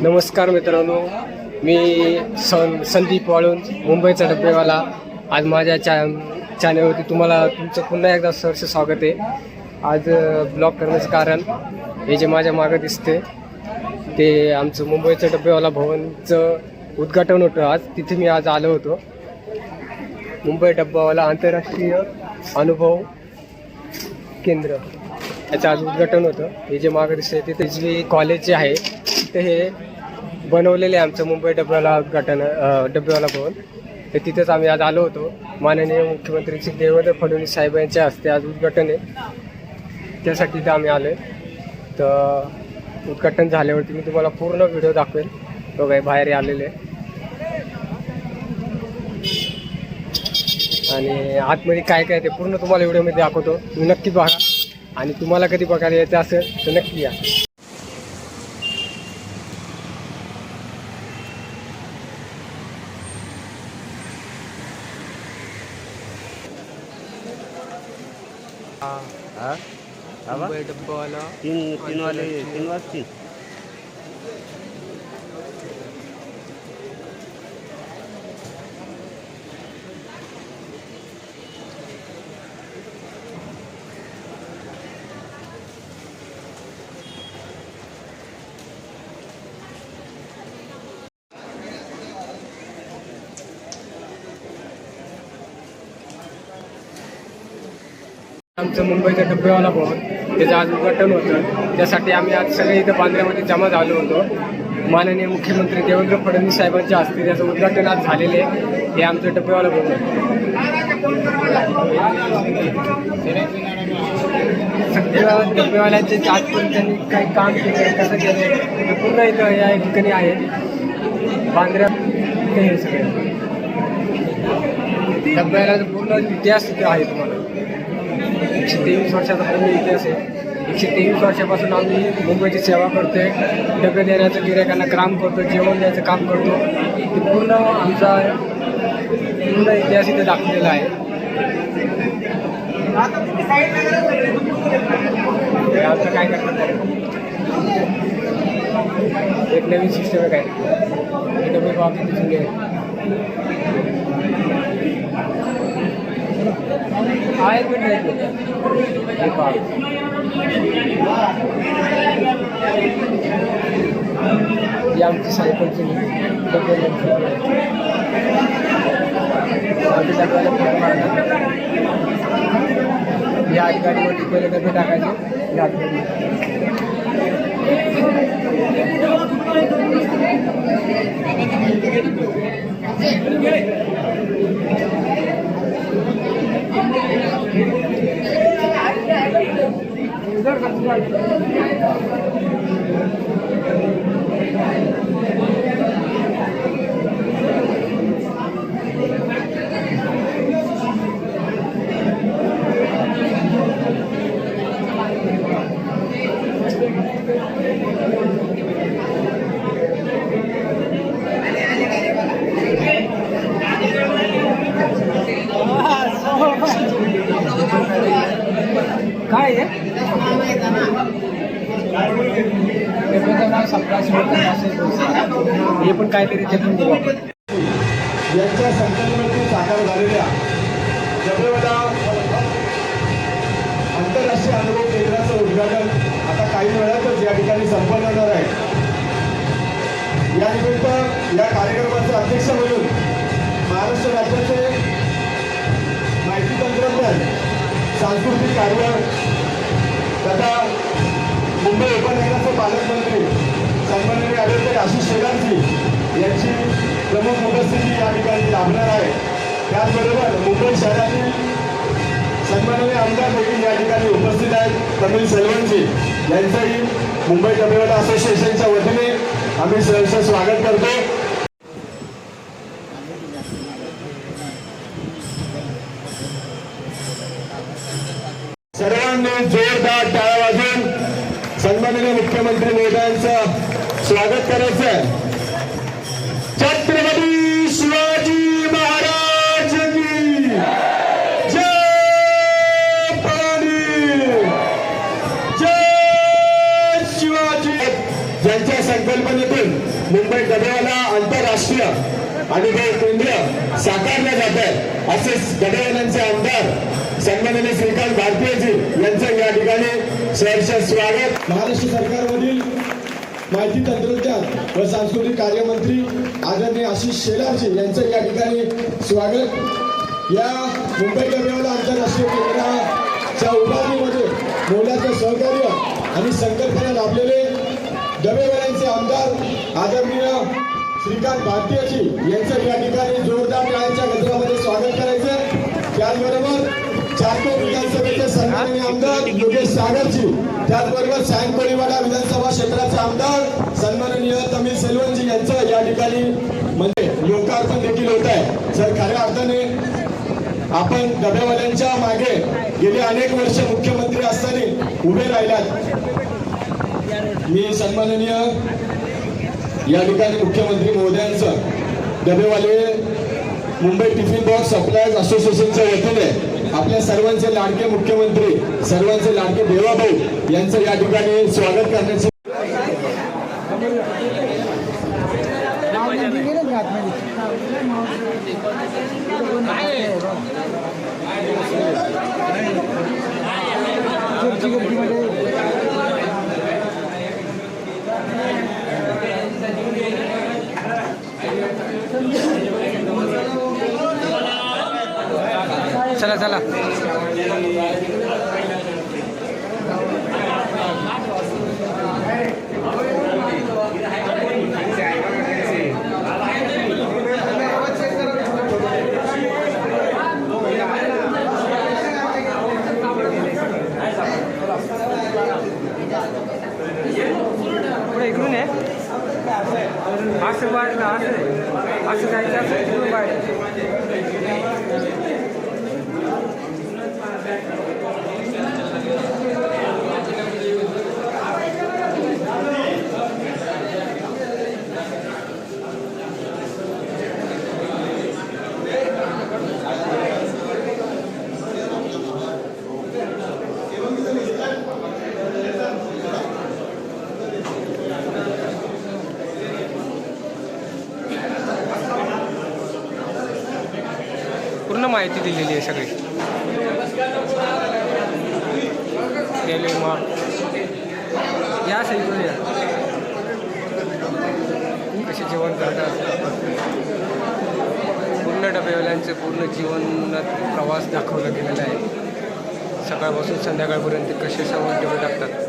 नमस्कार मित्रांनो मी सन संदीप वाळून मुंबईचा डब्बेवाला. आज माझ्या चॅ चॅनलवरती तुम्हाला तुमचं पुन्हा एकदा सरसे स्वागत आहे. आज ब्लॉक करण्याचं कारण हे जे माझ्या मागं दिसते ते आमचं मुंबईचं डब्बेवाला भवनचं उद्घाटन होतं आज. तिथे मी आज आलो होतो. मुंबई डब्बावाला आंतरराष्ट्रीय अनुभव केंद्र याचं आज उद्घाटन होतं. हे जे मागं दिसते तिथे जी कॉलेज जे आहे तिथे हे बनवलेले आहे आमचं मुंबई डब्याला उद्घाटन अं, डब्यावाला भवन. तर तिथेच आम्ही आज आलो होतो. माननीय मुख्यमंत्री श्री देवेंद्र फडणवीस साहेब यांच्या हस्ते आज उद्घाटन आहे. त्यासाठी ते आम्ही आलो तर उद्घाटन झाल्यावरती मी तुम्हाला पूर्ण व्हिडिओ दाखवेल. तो काही बाहेर आलेले. आणि आतमध्ये काय काय ते पूर्ण तुम्हाला व्हिडिओमध्ये दाखवतो. तुम्ही नक्की बघा. आणि तुम्हाला कधी बघायला यायचं असेल तर नक्की या. हां. मुंबई डब्बावाला तीन तीन वाले तीन. वाजतील आमचं मुंबईचं डब्बेवाला भवन त्याचं आज उद्घाटन होतं. त्यासाठी आम्ही आज सगळे इथं बांद्र्यामध्ये जमा झालो होतो. माननीय मुख्यमंत्री देवेंद्र फडणवीस साहेबांच्या हस्ते त्याचं उद्घाटन आज झालेले आहे. हे आमचं डब्बेवाला भवन सगळ्या डब्बेवाल्यांचे आजपर्यंत त्यांनी काही काम केलं कसं केलं ते पूर्ण इथं या ठिकाणी आहे. बांद्र्या हे सगळे. डब्याला पूर्ण इतिहास तिथे आहे तुम्हाला. एकशे तेवीस वर्षाचा पूर्ण इतिहास आहे. एकशे तेवीस वर्षापासून आम्ही मुंबईची सेवा करतोय. डबे देण्याचं गिरायकांना काम करतो जेवण द्यायचं काम करतो ते पूर्ण आमचा पूर्ण इतिहास इथे दाखवलेला आहे. आमचं काय करतात एक नवीन सिस्टम आहे काय? डबे बाबी दिसून हा आमची सायकलची या आठ गाडीवरती पहिले डबे टाकायचे या आठ Да, да, да. काहीतरी ते पण यांच्या संकल्पनेतून साकार झालेल्या जबरवडा आंतरराष्ट्रीय अनुभव केंद्राचं उद्घाटन आता काही वेळातच या ठिकाणी संपन्न होणार आहे. या या कार्यक्रमाचे अध्यक्ष म्हणून महाराष्ट्र राज्याचे माहिती तंत्रज्ञान सांस्कृतिक कार्य तथा मुंबई उपनगराचे पालकमंत्री सन्माननीय ॲडव्होकेट आशिष शेलारजी यांची प्रमुख उपस्थिती या ठिकाणी लाभणार आहे. त्याचबरोबर मुंबई शहरातील सन्माननीय आमदार देखील या ठिकाणी उपस्थित आहेत. तमिल सेल्वनजी यांचंही मुंबई डबेवाला असोसिएशनच्या वतीने आम्ही सहर्ष स्वागत करतो. सर्वांनी जोरदार टाळा वाजून सन्माननीय मुख्यमंत्री महोदयांचं स्वागत करायचं आहे. आणि ते केंद्र साकारलं जात आहे असेच डबेवाल्यांचे आमदार सन्माननीय श्रीकांत भारतीयजी यांचं या ठिकाणी सहर्ष स्वागत. महाराष्ट्र सरकारमधील माहिती तंत्रज्ञान व सांस्कृतिक कार्यमंत्री आदरणीय आशिष शेलारजी यांचं या ठिकाणी स्वागत. या मुंबई डबेवाला आंतरराष्ट्रीय केंद्राच्या उभारणीमध्ये मोलाचं सहकार्य आणि संकल्पना लाभलेले डबेवाल्यांचे आमदार आदरणीय श्रीकांत भारतीयजी यांचं या ठिकाणी जोरदार टाळ्यांच्या गजरामध्ये स्वागत करायचं. त्याचबरोबर चारको विधानसभेचे सन्माननीय आमदार योगेश सागरजी त्याचबरोबर सायंकोळीवाडा विधानसभा क्षेत्राचे आमदार सन्माननीय तमिल सेल्वनजी यांचं या ठिकाणी म्हणजे लोकार्पण देखील होत आहे. सर खऱ्या अर्थाने आपण डबेवाल्यांच्या मागे गेले अनेक वर्ष मुख्यमंत्री असताना उभे राहिलात मी सन्माननीय या ठिकाणी मुख्यमंत्री महोदयांचं डबेवाले मुंबई टिफिन बॉक्स सप्लायर्स असोसिएशनच्या वतीने आपल्या सर्वांचे लाडके मुख्यमंत्री सर्वांचे लाडके देवाभाऊ यांचं या ठिकाणी स्वागत करण्याचे चला चला. इकडून आहे असं वाटलं असं असं जायचं असं तिकडून बाहेर पूर्ण माहिती दिलेली आहे सगळी. रेल्वे या सगळी या. कसे जेवण करतात. पूर्ण डबेवाल्यांचे पूर्ण जीवनात प्रवास दाखवला गेलेला आहे. सकाळपासून संध्याकाळपर्यंत कसे सवय डबे टाकतात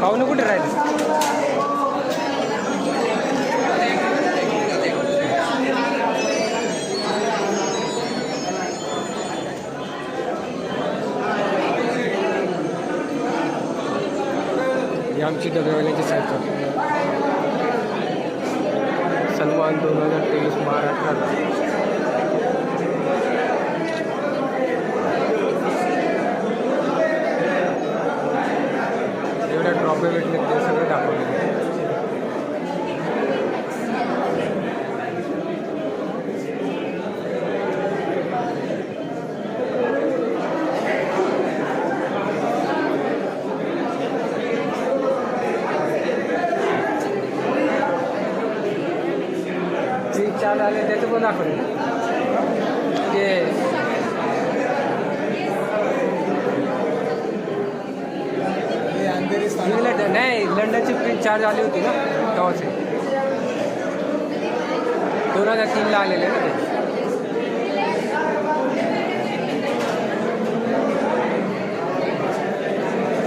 पाहुणे कुठे राहिले ही आमची डबेवाल्याची सायकल सन्मान दोन हजार तेवीस महाराष्ट्रात एवढ्या ट्रॉफी भेटले ते सगळं दाखवले जे चाल आले त्याचं पण दाखवले. ते नाही लंडनची प्रिंट चार्ज आली होती ना तेव्हाच. आहे दोन हजार तीनला आलेले ना ते.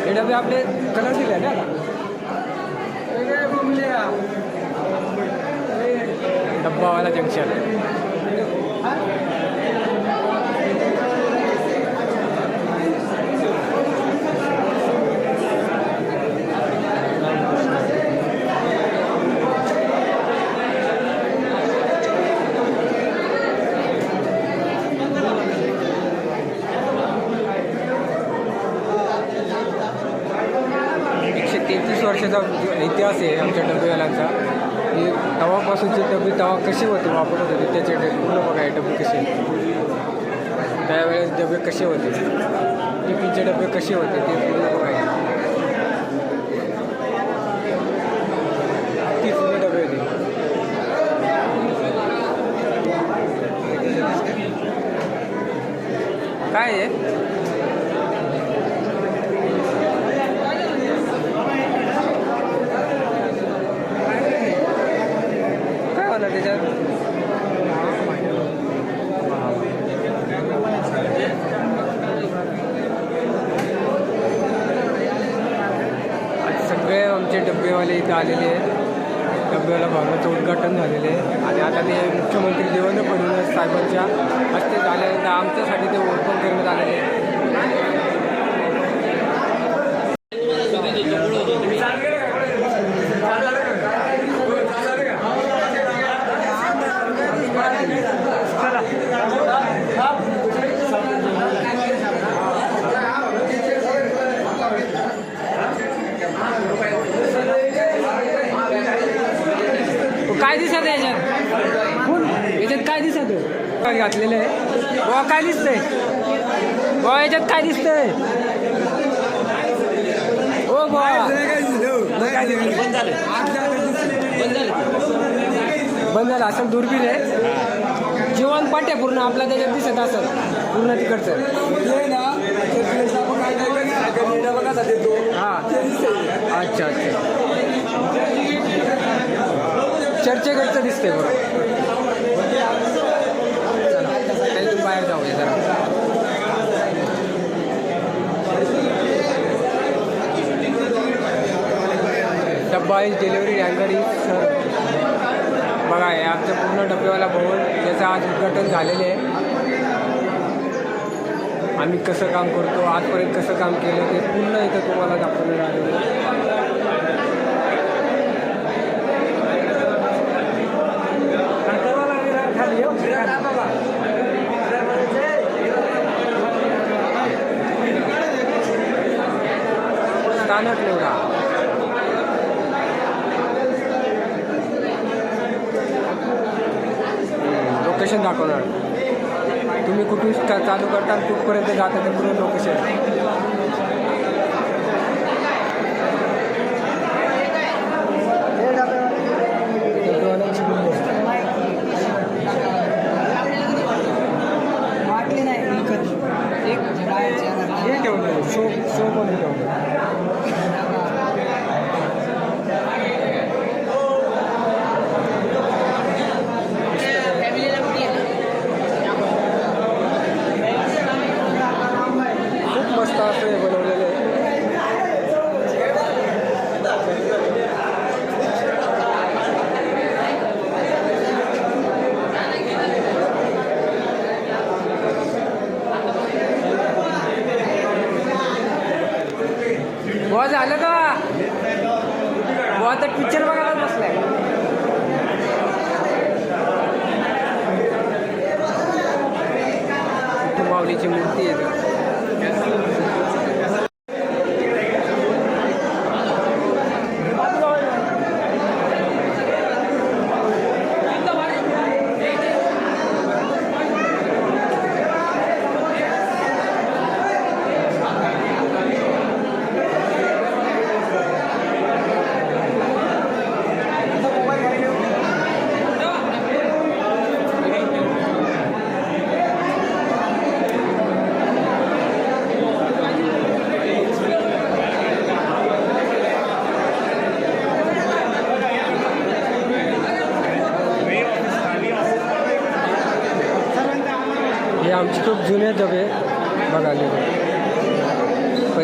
हे डबे आपले कलर दिले ना डब्बावाला जंक्शन एकशे तेहतीस वर्षाचा इतिहास आहे आमच्या डबेवाल्यांचा की तवापासूनचे डबे तवा कसे होते वापरत होते त्याचे डबे पूर्ण बघा हे डबे कसे त्यावेळेस डबे कसे होते टिफिनचे डबे कसे होते ते पूर्ण बघायचे किती जुने डबे होते काय आहे काय होणार त्याच्यात आज सगळे आमचे डब्बेवाले इथं आलेले आहेत डब्बेवाला भवनाचं उद्घाटन झालेले आहे आणि आता ते मुख्यमंत्री देवेंद्र फडणवीस साहेबांच्या हस्ते झाले आमच्यासाठी ते ओपन करण्यात आलेले आहे काय दिसत आहे याच्यात याच्यात काय दिसत आहे घातलेलं आहे. बुवा काय दिसतंय? बुवा याच्यात काय दिसतंय? हो बुवा. बंद झालं. असं दुर्बीण आहे. जीवन पाठ आहे पूर्ण आपला त्याच्यात दिसत असं पूर्ण तिकडचं. हां. अच्छा अच्छा. चर्चेकडचं दिसतंय बरं चला काही बाहेर जाऊया जरा डब्बा डिलिव्हरी अँगर सर बघा हे आमचं पूर्ण डब्बेवाला भवन याचं आज उद्घाटन झालेले आहे. आम्ही कसं काम करतो आजपर्यंत कसं काम केलं ते पूर्ण इथं तुम्हाला दाखवलेलं आहे स्थानक निवडा. लोकेशन दाखवणार. तुम्ही कुठून चालू करता कुठपर्यंत जाता ते पूर्ण लोकेशन माऊलीची मूर्ती आहे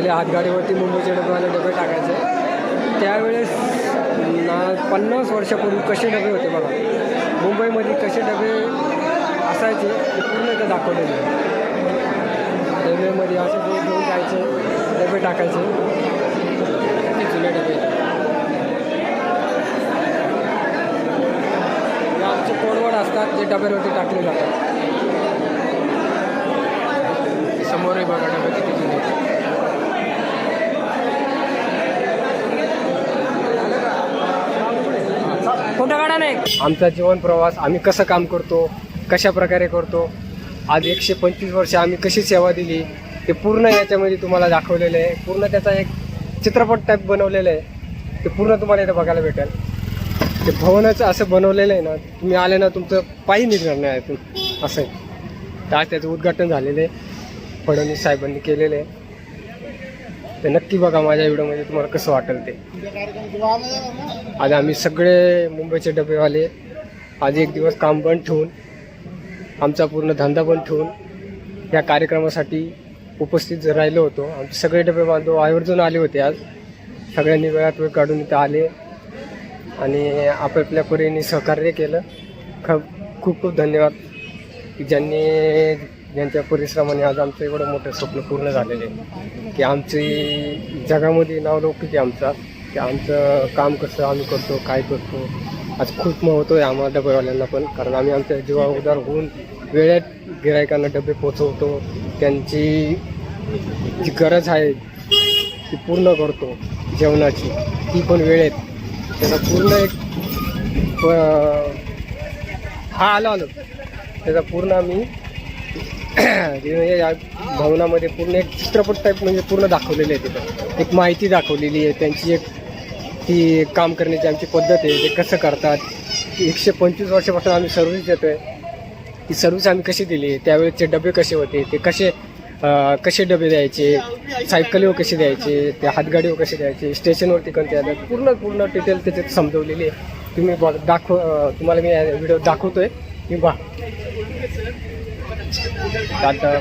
म्हणजे आपल्या हातगाडीवरती मुंबईचे डबेवाले डबे टाकायचे? त्यावेळेस ना पन्नास वर्षापूर्वी कसे डबे होते बघा. मुंबईमध्ये कसे डबे असायचे ते पूर्ण इथं दाखवलेले रेल्वेमध्ये असे ते घेऊन जायचे डबे टाकायचे. किती जुने डबे आमचे कोडवड असतात ते डब्यावरती टाकले जातात. समोरही बघा डबे किती जुने आहेत. फोटो काढा नाही आमचा जीवन प्रवास आम्ही कसं काम करतो कशा प्रकारे करतो आज एकशे पंचवीस वर्ष आम्ही कशी सेवा दिली ते पूर्ण याच्यामध्ये तुम्हाला दाखवलेलं आहे. पूर्ण त्याचा एक चित्रपट टाईप बनवलेलं आहे. ते पूर्ण तुम्हाला इथं बघायला भेटेल. ते भवनच असं बनवलेलं आहे ना तुम्ही आले ना तुमचं पायी निघणार नाही यातून असं आहे. तर आज त्याचं उद्घाटन झालेलं आहे. फडणवीस साहेबांनी केलेलं आहे. ते नक्की बघा माझ्या व्हिडिओमध्ये तुम्हाला कसं वाटेल ते. आज आम्ही सगळे मुंबईचे डबेवाले आज एक दिवस काम बंद ठेवून आमचा पूर्ण धंदा बंद ठेवून या कार्यक्रमासाठी उपस्थित राहिलो होतो आमचे सगळे डबे बांधव आवर्जून आले होते आज. सगळ्यांनी वेळात वेळ काढून इथं आले आणि आपापल्या परीने सहकार्य केलं. ख खूप खूप धन्यवाद. ज्यांनी ज्यांच्या परिश्रमाने आज आमचं एवढं मोठं स्वप्न पूर्ण झालेलं आहे. की आमची जगामध्ये नावलौकिक आहे आमचा. की आमचं काम कसं आम्ही करतो काय करतो. आज खूप महत्त्व आहे आम्हाला डबेवाल्यांना पण. कारण आम्ही आमच्या जीवा उदार होऊन वेळेत गिरायकांना डबे पोचवतो त्यांची जी गरज आहे ती पूर्ण करतो जेवणाची. ती पण वेळेत. त्याचा पूर्ण एक प- हा आलो आलो त्याचा पूर्ण आम्ही या भवनामध्ये पूर्ण एक चित्रपट टाईप म्हणजे पूर्ण दाखवलेले आहे तिथं एक माहिती दाखवलेली आहे. त्यांची एक ती काम करण्याची आमची पद्धत आहे. ते कसं करतात? एकशे पंचवीस वर्षापासून आम्ही सर्व्हिस देतो आहे ती सर्व्हिस आम्ही कशी दिली? त्यावेळेचे डबे कसे होते? ते कसे कसे डबे द्यायचे? सायकलीवर कसे द्यायचे? ते हातगाडीवर कसे द्यायचे? स्टेशनवरती कोणते द्यायचं पूर्ण पूर्ण डिटेल त्याच्यात समजवलेली आहे. तुम्ही बघ दाखव तुम्हाला मी व्हिडिओ दाखवतो आहे तुम्ही बघा. आता